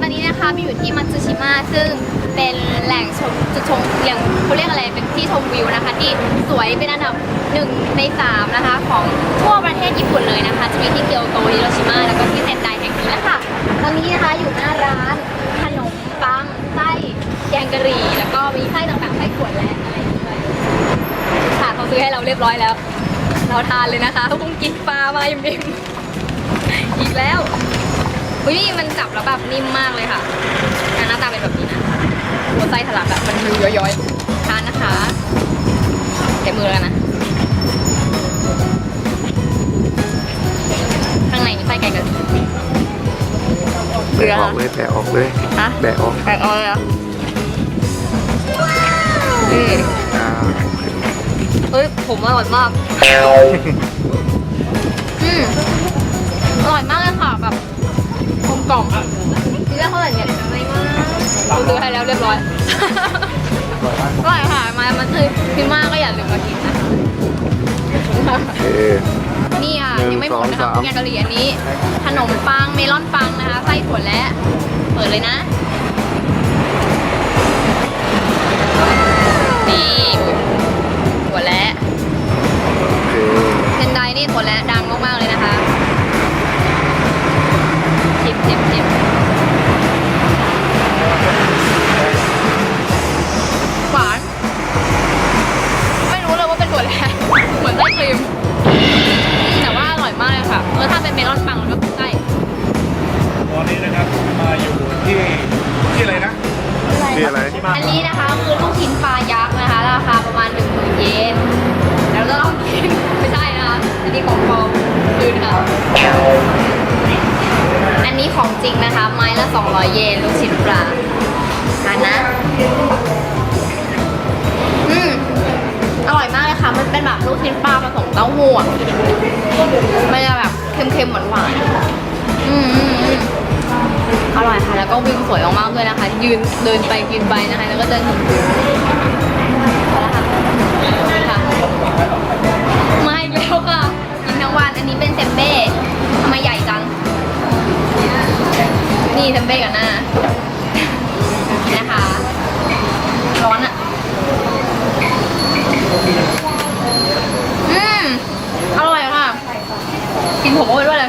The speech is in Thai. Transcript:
ตอนนี้นะคะมีอยู่ที่มัตสึชิมะซึ่งเป็นแหล่งชมจุดชมอย่างเขาเรียกอะไรเป็นที่ชมวิวนะคะ ที่สวยเป็นอันดับหนึ่งในสามนะคะ ของทั่วประเทศญี่ปุ่นเลยนะคะ จะมีที่เกียวโตฮิโรชิมาแล้วก็ที่เซนไดแห่งนี้แหละค่ะตอนนี้นะคะอยู่หน้าร้านขนมปังไส้แกงกะหรี่ แล้วก็มีไส้ต่างๆไส้ขวดและอะไรด้วยค่ะเขาซื้อให้เราเรียบร้อยแล้ว เราทานเลยนะคะเพิ่งกินปลามาอิ่มๆอีกแล้ว อุ้ยนี่มันจับแล้วแบบนิ่มมากเลยค่ะหน้าตาเป็นแบบนี้นะหัวไส้ทะลักอะมันดูย้อยๆทานนะคะใช้มือแล้วกันนะ ข้างในมีไส้ไก่กันเรือแบะออกเลยแบะออกเลยฮะแบะออกแบ่งเอาเลยเหรอนี่อ่าเฮ้ย ผมอร่อยมาก อืมอร่อยมากเลยค่ะแบบ กลมกล่อมนี่ได้เท่าไหร่เนี่ยไม่มากผมซื้อให้แล้วเรียบร้อยอร่อยค่ะ มามันคือพิมพ์มากก็อย่าลืมมากินนะโอเคนี่ค่ะหนึ่งยังไม่หมดนะคะสองสามแกงกะหรี่อันนี้ ขนมปังเมลอนปังนะคะไส้ถั่วและ เปิดเลยนะ ออถ้าเป็นเมลอนปังแล้วก็ไส้ตอนนี้นะครับมาอยู่ที่ที่อะไรนะนี่อะไร อันนี้นะคะคือลูกชิ้นปลายักษ์นะคะ ราคาประมาณ1 0,000เยนแล้วก็ต้องกินไม่ใช่นะคะอันนี้ของปลอมคืนค่ะอันนี้ของจริงนะคะ ไม้ละ 200 เยนลูกชิ้นปลาทานนะอืมอร่อยมากเลยค่ะ มันเป็นแบบลูกชิ้นปลาผสมเต้าหู้อะมันจะแบบ เค็มๆหวานๆอืมอร่อยค่ะ แล้วก็วิวสวยมากๆด้วยนะคะ ยืนเดินไปกินไปนะคะ แล้วก็เดินถึงวิวมาอีกแล้วค่ะกินทั้งวันอันนี้เป็นเซมเบ้ทำไมใหญ่จัง นี่เซมเบ้กันหน้า โอ๊ตว่าอะไร